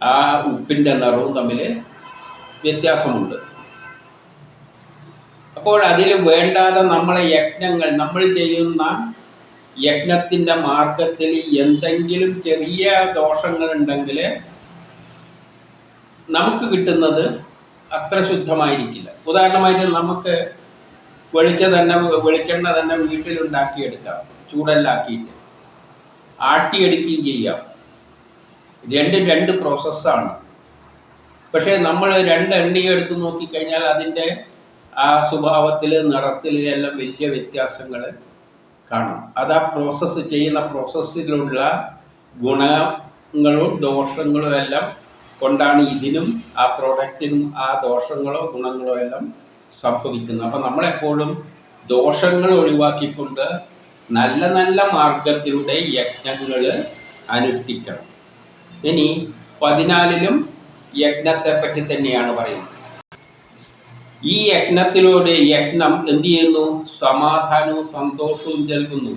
ആ ഉപ്പിന്റെ നിറവും തമ്മിൽ വ്യത്യാസമുണ്ട്. അപ്പോൾ അതിൽ വേണ്ടാതെ നമ്മളെ യജ്ഞങ്ങൾ നമ്മൾ ചെയ്യുന്ന യജ്ഞത്തിന്റെ മാർഗത്തിൽ എന്തെങ്കിലും ചെറിയ ദോഷങ്ങളുണ്ടെങ്കിൽ നമുക്ക് കിട്ടുന്നത് അത്ര ശുദ്ധമായിരിക്കില്ല. ഉദാഹരണമായിട്ട് നമുക്ക് വെളിച്ച തന്നെ വെളിച്ചെണ്ണ തന്നെ വീട്ടിലുണ്ടാക്കിയെടുക്കാം. ചൂടല്ലാക്കിയിട്ട്. ആട്ടിയെടുക്കുകയും ചെയ്യാം. രണ്ടും രണ്ട് പ്രോസസ്സാണ്. പക്ഷേ നമ്മൾ രണ്ട് എണ്ണയും എടുത്ത് നോക്കിക്കഴിഞ്ഞാൽ അതിന്റെ ആ സ്വഭാവത്തിൽ നിറത്തിൽ എല്ലാം വലിയ വ്യത്യാസങ്ങൾ കാണാം. അത് ആ പ്രോസസ്സ് ചെയ്യുന്ന പ്രോസസ്സിലുള്ള ഗുണങ്ങളും ദോഷങ്ങളും എല്ലാം കൊണ്ടാണ് ഇതിനും ആ പ്രോഡക്റ്റിനും ആ ദോഷങ്ങളോ ഗുണങ്ങളോ എല്ലാം സംഭവിക്കുന്നത്. അപ്പം നമ്മളെപ്പോഴും ദോഷങ്ങൾ ഒഴിവാക്കിക്കൊണ്ട് നല്ല നല്ല മാർഗത്തിലൂടെ യജ്ഞങ്ങൾ അനുഷ്ഠിക്കണം. ഇനി പതിനാലിലും യജ്ഞത്തെ പറ്റി തന്നെയാണ് പറയുന്നത്. ഈ യജ്ഞത്തിലൂടെ യജ്ഞം എന്ത് ചെയ്യുന്നു? സമാധാനവും സന്തോഷവും നൽകുന്നു.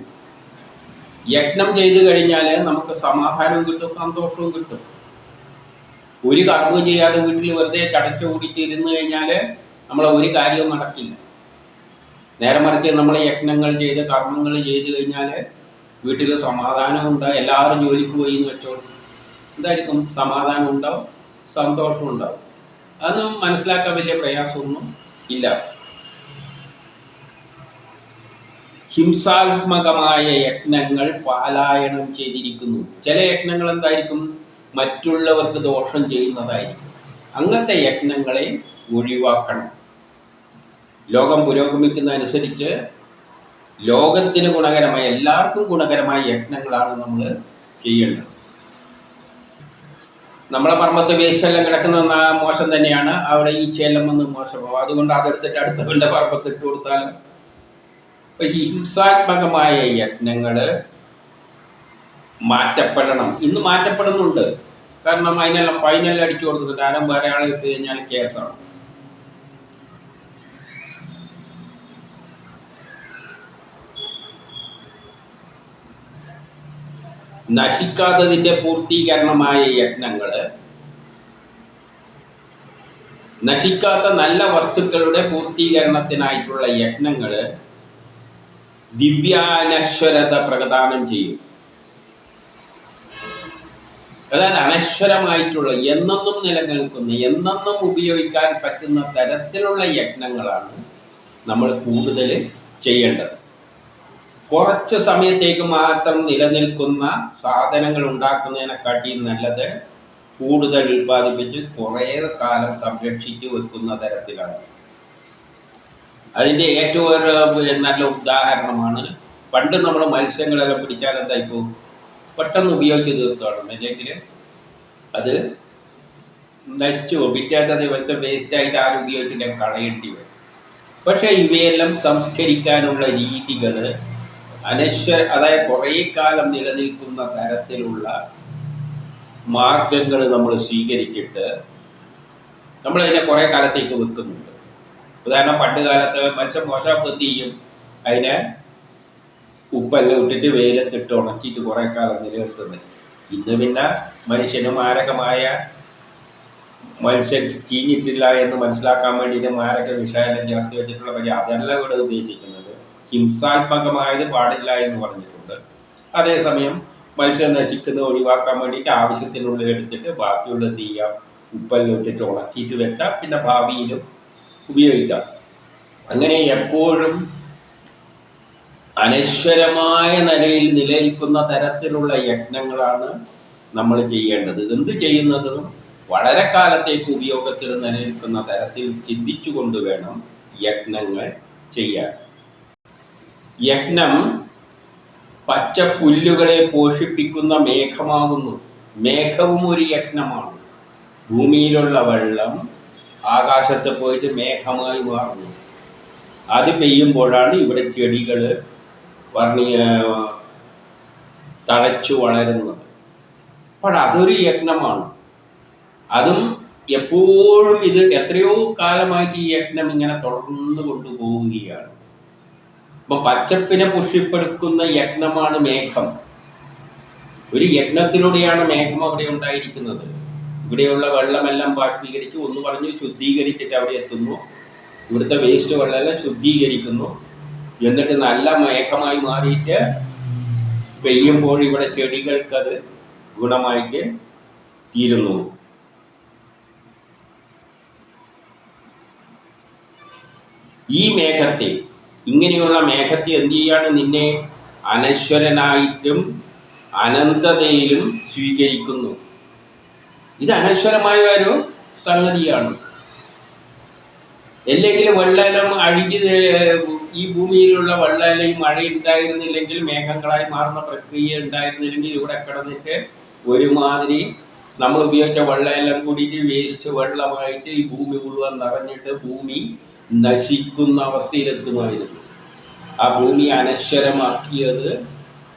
യജ്ഞം ചെയ്തു കഴിഞ്ഞാൽ നമുക്ക് സമാധാനവും കിട്ടും സന്തോഷവും കിട്ടും. ഒരു കർമ്മവും ചെയ്യാതെ വീട്ടിൽ വെറുതെ ചടച്ചു കൂടിച്ച് ഇരുന്ന് കഴിഞ്ഞാൽ നമ്മളെ ഒരു കാര്യവും നടക്കില്ല. നേരെ മറിച്ച് നമ്മൾ യജ്ഞങ്ങൾ ചെയ്ത് കർമ്മങ്ങൾ ചെയ്ത് കഴിഞ്ഞാൽ വീട്ടിൽ സമാധാനം ഉണ്ടാവും എല്ലാവരും ജോലിക്ക് പോയി എന്ന് വെച്ചോളൂ എന്തായിരിക്കും? സമാധാനം ഉണ്ടാവും സന്തോഷം ഉണ്ടാവും. അതൊന്നും മനസ്സിലാക്കാൻ വലിയ പ്രയാസമൊന്നും ഇല്ല. ഹിംസാത്മകമായ യജ്ഞങ്ങൾ പാലായനം ചെയ്തിരിക്കുന്നു. ചില യജ്ഞങ്ങൾ എന്തായിരിക്കും? മറ്റുള്ളവർക്ക് ദോഷം ചെയ്യുന്നതായിരിക്കും. അങ്ങനത്തെ യജ്ഞങ്ങളെ ഒഴിവാക്കണം. ലോകം പുരോഗമിക്കുന്നതനുസരിച്ച് ലോകത്തിന് ഗുണകരമായ എല്ലാവർക്കും ഗുണകരമായ യജ്ഞങ്ങളാണ് നമ്മൾ ചെയ്യേണ്ടത്. നമ്മളെ പറമ്പത്ത് വേസ്റ്റ് എല്ലാം കിടക്കുന്ന മോശം തന്നെയാണ്. അവിടെ ഈ ചെല്ലം വന്ന് മോശമാവും. അതുകൊണ്ട് അതെടുത്തിട്ട് അടുത്തവന്റെ പറമ്പത്ത് ഇട്ട് കൊടുത്താലും ഹിംസാത്മകമായ യജ്ഞങ്ങൾ മാറ്റപ്പെടണം. ഇന്ന് മാറ്റപ്പെടുന്നുണ്ട്. കാരണം അതിനെല്ലാം ഫൈനൽ അടിച്ചു കൊടുത്തിട്ട് ആരും വേറെ ആളെ ഇട്ട് കഴിഞ്ഞാൽ കേസാണ്. നശിക്കാത്തതിന്റെ പൂർത്തീകരണമായ യജ്ഞങ്ങൾ നശിക്കാത്ത നല്ല വസ്തുക്കളുടെ പൂർത്തീകരണത്തിനായിട്ടുള്ള യജ്ഞങ്ങൾ ദിവ്യാനശ്വരത പ്രകടനം ചെയ്യും. അതായത് അനശ്വരമായിട്ടുള്ള എന്നെന്നും നിലനിൽക്കുന്ന എന്നെന്നും ഉപയോഗിക്കാൻ പറ്റുന്ന തരത്തിലുള്ള യജ്ഞങ്ങളാണ് നമ്മൾ കൂടുതൽ ചെയ്യേണ്ടത്. കുറച്ച് സമയത്തേക്ക് മാത്രം നിലനിൽക്കുന്ന സാധനങ്ങൾ ഉണ്ടാക്കുന്നതിനെക്കാട്ടിയും നല്ലത് കൂടുതൽ ഉൽപ്പാദിപ്പിച്ച് കുറേ കാലം സംരക്ഷിച്ച് വെക്കുന്ന തരത്തിലാണ്. അതിന്റെ ഏറ്റവും നല്ല ഉദാഹരണമാണ് പണ്ട് നമ്മൾ മത്സ്യങ്ങളെല്ലാം പിടിച്ചാൽ എന്തായിപ്പോ പെട്ടെന്ന് ഉപയോഗിച്ച് തീർത്തോളം. അല്ലെങ്കിൽ അത് നശിച്ചു പിറ്റേത്തെ ദിവസത്തെ വേസ്റ്റായിട്ട് ആരും ഉപയോഗിച്ചിട്ട് കളയേണ്ടി വരും. പക്ഷേ ഇവയെല്ലാം സംസ്കരിക്കാനുള്ള രീതികൾ അനശ്വ അതായത് കുറേ കാലം നിലനിൽക്കുന്ന തരത്തിലുള്ള മാർഗങ്ങൾ നമ്മൾ സ്വീകരിച്ചിട്ട് നമ്മളതിനെ കുറേ കാലത്തേക്ക് വെക്കുന്നുണ്ട്. ഉദാഹരണം പണ്ട് കാലത്ത് എന്ത് അതിനെ ഉപ്പെല്ലാം ഇട്ടിട്ട് വെയിലത്തിട്ട് ഉണക്കിയിട്ട് കുറേ കാലം നിലനിർത്തുന്നത്. ഇന്ന് പിന്നെ മനുഷ്യന് മാരകമായ മത്സ്യം കീഞ്ഞിട്ടില്ല എന്ന് മനസ്സിലാക്കാൻ വേണ്ടിയിട്ട് മാരക വിഷയം ചേർത്ത് വെച്ചിട്ടുള്ള പരി അതല്ല ഇവിടെ ഉദ്ദേശിക്കുന്നത്. ഹിംസാത്മകമായത് പാടില്ല എന്ന് പറഞ്ഞിട്ടുണ്ട്. അതേസമയം മനുഷ്യൻ നശിക്കുന്നത് ഒഴിവാക്കാൻ വേണ്ടിയിട്ട് ആവശ്യത്തിനുള്ളിൽ എടുത്തിട്ട് ബാക്കിയുള്ള എന്ത് ചെയ്യാം ഉപ്പെല്ലാം ഇട്ടിട്ട് ഉണക്കിയിട്ട് വെച്ചാൽ പിന്നെ ഭാവിയിലും ഉപയോഗിക്കാം. അങ്ങനെ എപ്പോഴും അനശ്വരമായ നിലയിൽ നിലനിൽക്കുന്ന തരത്തിലുള്ള യജ്ഞങ്ങളാണ് നമ്മൾ ചെയ്യേണ്ടത്. എന്ത് ചെയ്യുന്നതും? വളരെ കാലത്തേക്ക് ഉപയോഗത്തിൽ നിലനിൽക്കുന്ന തരത്തിൽ ചിന്തിച്ചുകൊണ്ട് വേണം യജ്ഞങ്ങൾ ചെയ്യാൻ. യജ്ഞം പച്ച പുല്ലുകളെ പോഷിപ്പിക്കുന്ന മേഘമാകുന്നു. മേഘവും ഒരു യജ്ഞമാണ്. ഭൂമിയിലുള്ള വെള്ളം ആകാശത്ത് പോയിട്ട് മേഘമായി മാറുന്നു. അത് പെയ്യുമ്പോഴാണ് ഇവിടെ ചെടികൾ വർണീയ തഴച്ചു വളരുന്നത്. അപ്പോൾ അതൊരു യജ്ഞമാണ്. അതും എപ്പോഴും ഇത് എത്രയോ കാലമായിട്ട് ഈ യജ്ഞം ഇങ്ങനെ തുടർന്നു കൊണ്ടുപോവുകയാണ് ഇപ്പം പച്ചപ്പിനെ പുഷ്ടിപ്പെടുക്കുന്ന യജ്ഞമാണ് മേഘം. ഒരു യജ്ഞത്തിലൂടെയാണ് മേഘം അവിടെ ഉണ്ടായിരിക്കുന്നത്. ഇവിടെയുള്ള വെള്ളമെല്ലാം ബാഷ്പീകരിച്ച്. ഒന്ന് പറഞ്ഞു ശുദ്ധീകരിച്ചിട്ട് അവിടെ എത്തുന്നു. ഇവിടുത്തെ വേസ്റ്റ് വെള്ളമെല്ലാം ശുദ്ധീകരിക്കുന്നു. എന്നിട്ട് നല്ല മേഘമായി മാറിയിട്ട് പെയ്യുമ്പോൾ ഇവിടെ ചെടികൾക്കത് ഗുണമായിട്ട് തീരുന്നു. ഈ മേഘത്തെ ഇങ്ങനെയുള്ള മേഘത്തെ എന്ത് ചെയ്യാണ് നിന്നെ അനശ്വരനായിട്ടും അനന്തതയിലും സ്വീകരിക്കുന്നു. ഇത് അനശ്വരമായ ഒരു സംഗതിയാണ്. അല്ലെങ്കിൽ വെള്ളം അഴുകി ഈ ഭൂമിയിലുള്ള വെള്ളം അല്ലെങ്കിൽ മഴ ഉണ്ടായിരുന്നില്ലെങ്കിൽ മേഘങ്ങളായി മാറുന്ന പ്രക്രിയ ഉണ്ടായിരുന്നില്ലെങ്കിൽ ഇവിടെ കിടന്നിട്ട് ഒരുമാതിരി നമ്മൾ ഉപയോഗിച്ച വെള്ളമെല്ലാം കൂടിയിട്ട് വേസ്റ്റ് വെള്ളമായിട്ട് ഈ ഭൂമി മുഴുവൻ നിറഞ്ഞിട്ട് ഭൂമി നശിക്കുന്ന അവസ്ഥയിലെത്തുമായിരുന്നു ആ ഭൂമി അനശ്വരമാക്കിയത്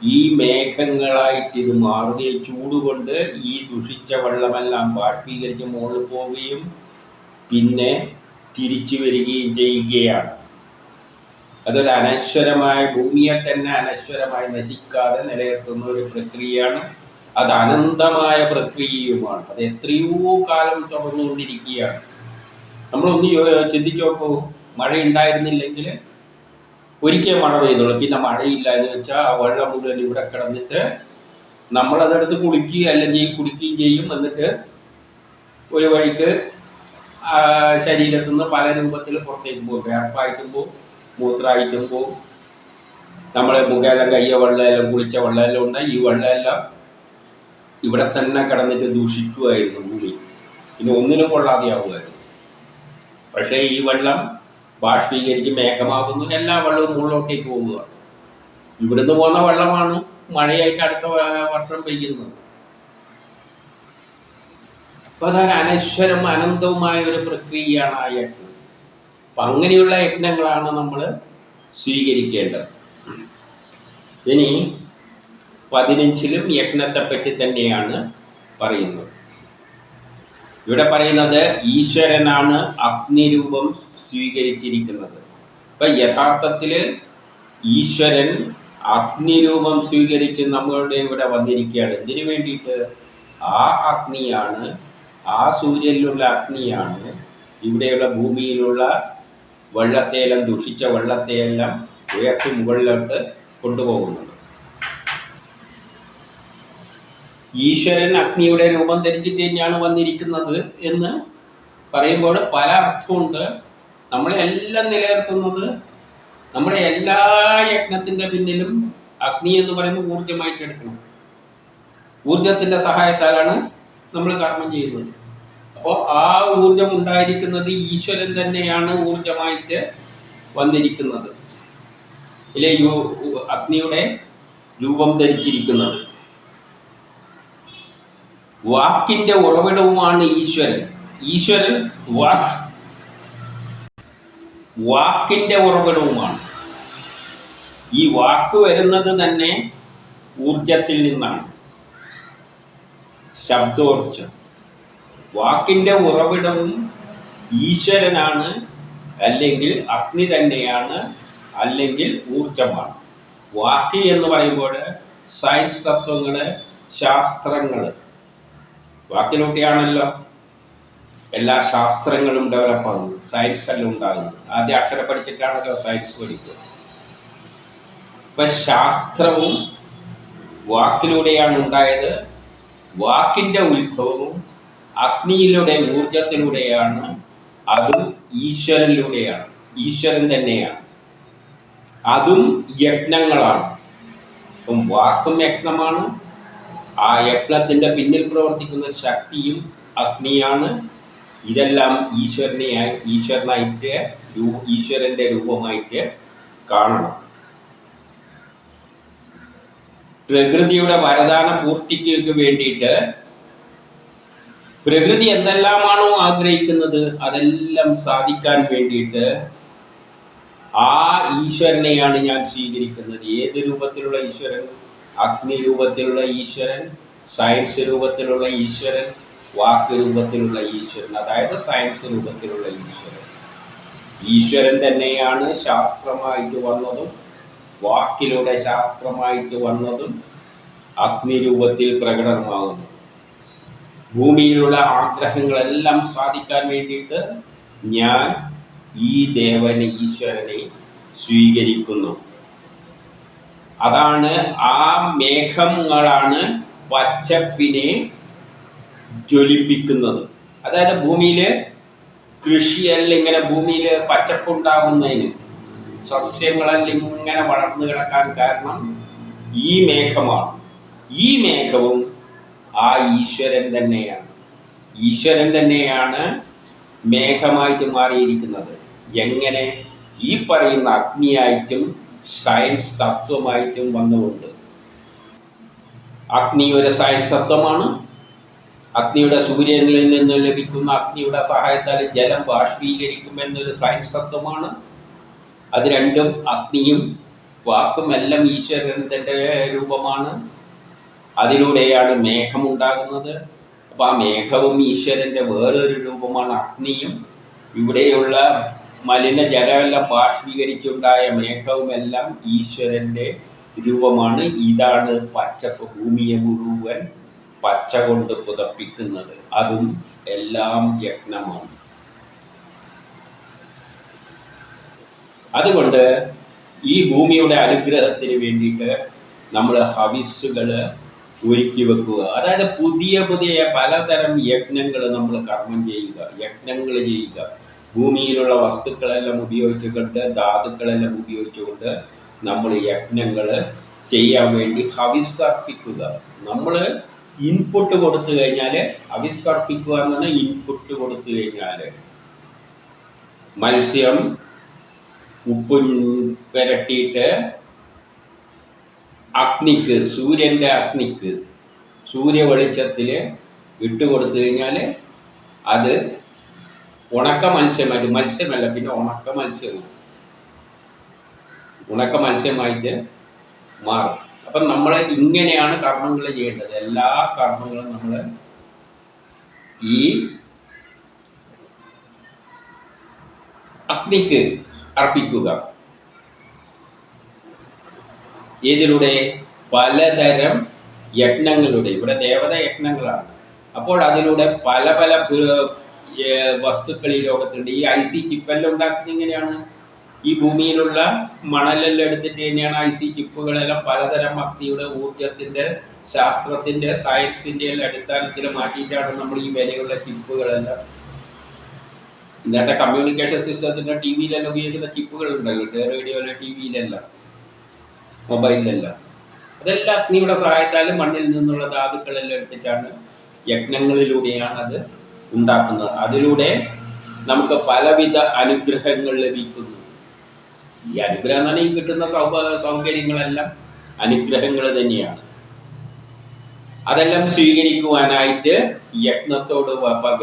ഈ മേഘങ്ങളായിട്ട് ഇത് മാറുകയും ചൂടുകൊണ്ട് ഈ ദുഷിച്ച വെള്ളമെല്ലാം ബാഷ്പീകരിച്ച് മുകളിൽ പോവുകയും പിന്നെ തിരിച്ചു വരികയും ചെയ്യുകയാണ്. അതൊരു അനശ്വരമായ ഭൂമിയെ തന്നെ അനശ്വരമായി നശിക്കാതെ നിലനിർത്തുന്ന ഒരു പ്രക്രിയയാണ്. അത് അനന്തമായ പ്രക്രിയയുമാണ്. അത് എത്രയോ കാലം തുടർന്നുകൊണ്ടിരിക്കുകയാണ് നമ്മളൊന്ന് ചിന്തിച്ചു നോക്കൂ. മഴ ഉണ്ടായിരുന്നില്ലെങ്കിൽ ഒരിക്കൽ മഴ പെയ്തുള്ളൂ. പിന്നെ മഴയില്ല എന്ന് വെച്ചാൽ ആ വെള്ളം മുഴുവൻ ഇവിടെ കിടന്നിട്ട് നമ്മൾ അതെടുത്ത് കുളിക്കുകയും അല്ലെങ്കിൽ കുടിക്കുകയും ചെയ്യും. എന്നിട്ട് ഒരു വഴിക്ക് ശരീരത്തിൽ നിന്ന് പല രൂപത്തിൽ പുറത്തേക്ക് പോകും. വേർപ്പായിട്ടും പോകും. മൂത്രമായിട്ടും പോവും നമ്മളെ മുഖേലം കയ്യ വെള്ളമെല്ലാം കുളിച്ച വെള്ളമെല്ലാം ഉണ്ട് ഈ വെള്ളമെല്ലാം ഇവിടെ തന്നെ കിടന്നിട്ട് ദൂഷിക്കുമായിരുന്നു ഭൂമി. പിന്നെ ഒന്നിനും കൊള്ളാതെയാവുമായിരുന്നു. പക്ഷേ ഈ വെള്ളം ബാഷ്പീകരിച്ച് മേഘമാകുന്നു. എല്ലാ വെള്ളവും മുകളിലോട്ടേക്ക് പോവുക ഇവിടുന്ന് പോകുന്ന വെള്ളമാണ് മഴയായിട്ട് അടുത്ത വർഷം പെയ്യുന്നത്. അപ്പൊ അതൊരു അനശ്വരം അനന്തവുമായ ഒരു പ്രക്രിയയാണ് ആ യജ്ഞം. അപ്പൊ അങ്ങനെയുള്ള യജ്ഞങ്ങളാണ് നമ്മൾ സ്വീകരിക്കേണ്ടത്. ഇനി പതിനഞ്ചിലും യജ്ഞത്തെ പറ്റി തന്നെയാണ് പറയുന്നത്. ഇവിടെ പറയുന്നത് ഈശ്വരനാണ് അഗ്നിരൂപം സ്വീകരിച്ചിരിക്കുന്നത്. അപ്പൊ യഥാർത്ഥത്തിൽ ഈശ്വരൻ അഗ്നിരൂപം സ്വീകരിച്ച് നമ്മളുടെ ഇവിടെ വന്നിരിക്കുകയാണ്. എന്തിനു വേണ്ടിയിട്ട്? ആ അഗ്നിയാണ് ആ സൂര്യനിലുള്ള അഗ്നിയാണ് ഇവിടെയുള്ള ഭൂമിയിലുള്ള വെള്ളത്തെയെല്ലാം ദുഷിച്ച വെള്ളത്തെയെല്ലാം ഉയർത്തി മുകളിലോട്ട് കൊണ്ടുപോകുന്നത് ഈശ്വരൻ അഗ്നിയുടെ രൂപം ധരിച്ചിട്ട് തന്നെയാണ് വന്നിരിക്കുന്നത് എന്ന് പറയുമ്പോൾ പല അർത്ഥമുണ്ട്. നമ്മളെല്ലാം നിലനിർത്തുന്നത് നമ്മുടെ എല്ലാ യജ്ഞത്തിന്റെ പിന്നിലും അഗ്നി എന്ന് പറയുന്നത് ഊർജമായിട്ട് എടുക്കണം. ഊർജത്തിന്റെ സഹായത്താലാണ് നമ്മൾ കർമ്മം ചെയ്യുന്നത്. അപ്പോൾ ആ ഊർജം ഉണ്ടായിരിക്കുന്നത് ഈശ്വരൻ തന്നെയാണ് ഊർജമായിട്ട് വന്നിരിക്കുന്നത്. ഇല്ലേ അഗ്നിയുടെ രൂപം ധരിച്ചിരിക്കുന്നത്. വാക്കിന്റെ ഉറവിടവുമാണ് ഈശ്വരൻ. ഈശ്വരൻ വാക്ക് വാക്കിന്റെ ഉറവിടവുമാണ്. ഈ വാക്ക് വരുന്നത് തന്നെ ഊർജത്തിൽ നിന്നാണ്. ശബ്ദോർജം വാക്കിന്റെ ഉറവിടവും ഈശ്വരനാണ് അല്ലെങ്കിൽ അഗ്നി തന്നെയാണ് അല്ലെങ്കിൽ ഊർജമാണ്. വാക്ക് എന്ന് പറയുമ്പോൾ സയൻസ് തത്വങ്ങൾ ശാസ്ത്രങ്ങൾ. വാക്കിലൂടെയാണല്ലോ എല്ലാ ശാസ്ത്രങ്ങളും ഡെവലപ്പ് ആകുന്നത് സയൻസ് എല്ലാം ഉണ്ടാകുന്നത്. ആദ്യം അക്ഷരം പഠിച്ചിട്ടാണല്ലോ സയൻസ് പഠിക്കുക. ഇപ്പൊ ശാസ്ത്രവും വാക്കിലൂടെയാണ് ഉണ്ടായത്. വാക്കിന്റെ ഉത്ഭവവും അഗ്നിയിലൂടെ ഊർജത്തിലൂടെയാണ് അതും ഈശ്വരനിലൂടെയാണ് ഈശ്വരൻ തന്നെയാണ്. അതും യജ്ഞങ്ങളാണ്. അപ്പം വാക്കും യജ്ഞമാണ് ആ യജ്ഞത്തിന്റെ പിന്നിൽ പ്രവർത്തിക്കുന്ന ശക്തിയും അഗ്നിയാണ്. ഇതെല്ലാം ഈശ്വരനെയായി ഈശ്വരനായിട്ട് ഈശ്വരന്റെ രൂപമായിട്ട് കാണണം. പ്രകൃതിയുടെ വരദാന പൂർത്തിക്ക് വേണ്ടിയിട്ട് പ്രകൃതി എന്തെല്ലാമാണോ ആഗ്രഹിക്കുന്നത് അതെല്ലാം സാധിക്കാൻ വേണ്ടിയിട്ട് ആ ഈശ്വരനെയാണ് ഞാൻ സ്വീകരിക്കുന്നത്. ഏത് രൂപത്തിലുള്ള ഈശ്വരൻ? അഗ്നി രൂപത്തിലുള്ള ഈശ്വരൻ സയൻസ് രൂപത്തിലുള്ള ഈശ്വരൻ വാക്ക് രൂപത്തിലുള്ള ഈശ്വരൻ അതായത് സയൻസ് രൂപത്തിലുള്ള ഈശ്വരൻ. ഈശ്വരൻ തന്നെയാണ് ശാസ്ത്രമായിട്ട് വന്നതും വാക്കിലൂടെ ശാസ്ത്രമായിട്ട് വന്നതും അഗ്നി രൂപത്തിൽ പ്രകടമാകുന്നു ഭൂമിയിലുള്ള ആഗ്രഹങ്ങളെല്ലാം സാധിക്കാൻ വേണ്ടിയിട്ട് ഞാൻ ഈ ദേവനെ ഈശ്വരനെ സ്വീകരിക്കുന്നു. അതാണ് ആ മേഘങ്ങളാണ് പച്ചപ്പിനെ ജ്വലിപ്പിക്കുന്നത്. അതായത് ഭൂമിയിൽ കൃഷി ഇങ്ങനെ ഭൂമിയിൽ പച്ചപ്പുണ്ടാകുന്നതിന് സസ്യങ്ങളെല്ലാം ഇങ്ങനെ വളർന്നു കിടക്കാൻ കാരണം ഈ മേഘമാണ്. ഈ മേഘവും ആ ഈശ്വരൻ തന്നെയാണ്. ഈശ്വരൻ തന്നെയാണ് മേഘമായിട്ട് മാറിയിരിക്കുന്നത്. എങ്ങനെ? ഈ പറയുന്ന അഗ്നിയായിട്ടും സയൻസ് തത്വമായിട്ടും വന്നുകൊണ്ട്. അഗ്നി ഒരു സയൻസ് തത്വമാണ്. അഗ്നിയുടെ സൂര്യനിൽ നിന്ന് ലഭിക്കുന്ന അഗ്നിയുടെ സഹായത്താൽ ജലം ബാഷ്പീകരിക്കും എന്നൊരു സയൻസ് തത്വമാണ്. അത് രണ്ടും അഗ്നിയും വാക്കും എല്ലാം ഈശ്വരന്റെ രൂപമാണ്. അതിലൂടെയാണ് മേഘം ഉണ്ടാകുന്നത് അപ്പം ആ മേഘവും ഈശ്വരന്റെ വേറൊരു രൂപമാണ് അഗ്നിയും. ഇവിടെയുള്ള മലിനജലമെല്ലാം ബാഷ്പീകരിച്ചുണ്ടായ മേഘവുമെല്ലാം ഈശ്വരന്റെ രൂപമാണ്. ഇതാണ് പച്ച ഭൂമിയെ മുഴുവൻ പച്ച കൊണ്ട് പുതപ്പിക്കുന്നത്. അതും എല്ലാം യജ്ഞമാണ്. അതുകൊണ്ട് ഈ ഭൂമിയുടെ അനുഗ്രഹത്തിന് വേണ്ടിയിട്ട് നമ്മൾ ഹവിസ്സുകൾ ഒരുക്കി വെക്കുക. അതായത് പുതിയ പുതിയ പലതരം യജ്ഞങ്ങൾ നമ്മൾ കർമ്മം ചെയ്യുക. യജ്ഞങ്ങൾ ചെയ്യുക. ഭൂമിയിലുള്ള വസ്തുക്കളെല്ലാം ഉപയോഗിച്ചുകൊണ്ട് ധാതുക്കളെല്ലാം ഉപയോഗിച്ചുകൊണ്ട് നമ്മൾ യജ്ഞങ്ങൾ ചെയ്യാൻ വേണ്ടി ഹവിസർപ്പിക്കുക. നമ്മൾ ഇൻപുട്ട് കൊടുത്തു കഴിഞ്ഞാൽ അവിസർപ്പിക്കുക എന്നാണ് ഇൻപുട്ട് കൊടുത്തു കഴിഞ്ഞാൽ മത്സ്യം ഉപ്പും പുരട്ടിയിട്ട് അഗ്നിക്ക് സൂര്യന്റെ അഗ്നിക്ക് സൂര്യ വെളിച്ചത്തിൽ ഇട്ട് കൊടുത്തു കഴിഞ്ഞാൽ അത് ഉണക്ക മത്സ്യമായിട്ട് മത്സ്യമല്ല പിന്നെ ഉണക്ക മത്സ്യമാണ് ഉണക്ക മത്സ്യമായിട്ട് മാറും. അപ്പം നമ്മൾ ഇങ്ങനെയാണ് കർമ്മങ്ങൾ ചെയ്യേണ്ടത്. എല്ലാ കർമ്മങ്ങളും നമ്മൾ ഈ അഗ്നിക്ക് അർപ്പിക്കുക. ഏതിലൂടെ പലതരം യജ്ഞങ്ങളുടെ ഇവിടെ ദേവത യജ്ഞങ്ങളാണ് അപ്പോൾ അതിലൂടെ പല പല വസ്തുക്കൾ ഈ ലോകത്തുണ്ട്. ഈ ഐ സി ചിപ്പെല്ലാം ഉണ്ടാക്കുന്നത് ഇങ്ങനെയാണ് ഈ ഭൂമിയിലുള്ള മണലെല്ലാം എടുത്തിട്ട് തന്നെയാണ് ഐ സി ചിപ്പുകളെല്ലാം പലതരം ഭക്തിയുടെ ഊർജത്തിന്റെ ശാസ്ത്രത്തിന്റെ സയൻസിന്റെ എല്ലാം അടിസ്ഥാനത്തിൽ മാറ്റിയിട്ടാണ് നമ്മൾ ഈ വിലയുള്ള ചിപ്പുകളെല്ലാം. ഇന്നത്തെ കമ്മ്യൂണിക്കേഷൻ സിസ്റ്റത്തിന്റെ ടി വിയിലെല്ലാം ഉപയോഗിക്കുന്ന ചിപ്പുകൾ ഉണ്ടല്ലോ റേഡിയോയിലെ ടി വിയിലെല്ലാം മൊബൈലിലെല്ലാം. അതെല്ലാം അഗ്നിയുടെ സഹായത്താലും മണ്ണിൽ നിന്നുള്ള ധാതുക്കളെല്ലാം എടുത്തിട്ടാണ് യജ്ഞങ്ങളിലൂടെയാണ് അത് ഉണ്ടാക്കുന്നത്. അതിലൂടെ നമുക്ക് പലവിധ അനുഗ്രഹങ്ങൾ ലഭിക്കുന്നു. ഈ അനുഗ്രഹം തന്നെ ഈ കിട്ടുന്ന സൗഭ സൗകര്യങ്ങളെല്ലാം അനുഗ്രഹങ്ങൾ തന്നെയാണ്. അതെല്ലാം സ്വീകരിക്കുവാനായിട്ട് യജ്ഞത്തോട്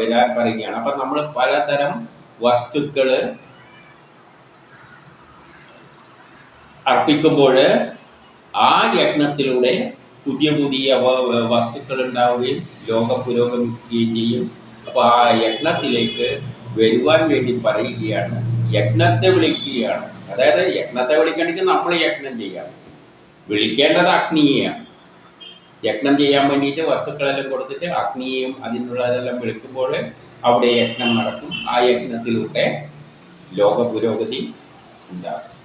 വരാൻ പറയുകയാണ്. അപ്പം നമ്മൾ പലതരം വസ്തുക്കൾ അർപ്പിക്കുമ്പോൾ ആ യജ്ഞത്തിലൂടെ പുതിയ പുതിയ വസ്തുക്കൾ ഉണ്ടാവുകയും ലോകം പുരോഗമിക്കുകയും ചെയ്യും. അപ്പോൾ ആ യജ്ഞത്തിലേക്ക് വരുവാൻ വേണ്ടി പറയുകയാണ്. യജ്ഞത്തെ വിളിക്കുകയാണ്. അതായത് യജ്ഞത്തെ വിളിക്കണമെങ്കിൽ നമ്മൾ യജ്ഞം ചെയ്യാം വിളിക്കേണ്ടത് അഗ്നിയെയാണ്. യജ്ഞം ചെയ്യാൻ വേണ്ടിയിട്ട് വസ്തുക്കളെല്ലാം കൊടുത്തിട്ട് അഗ്നിയെയും അതിനുള്ളതെല്ലാം വിളിക്കുമ്പോൾ അവിടെ യജ്ഞം നടക്കും. ആ യജ്ഞത്തിലൂടെ ലോക പുരോഗതി ഉണ്ടാകും.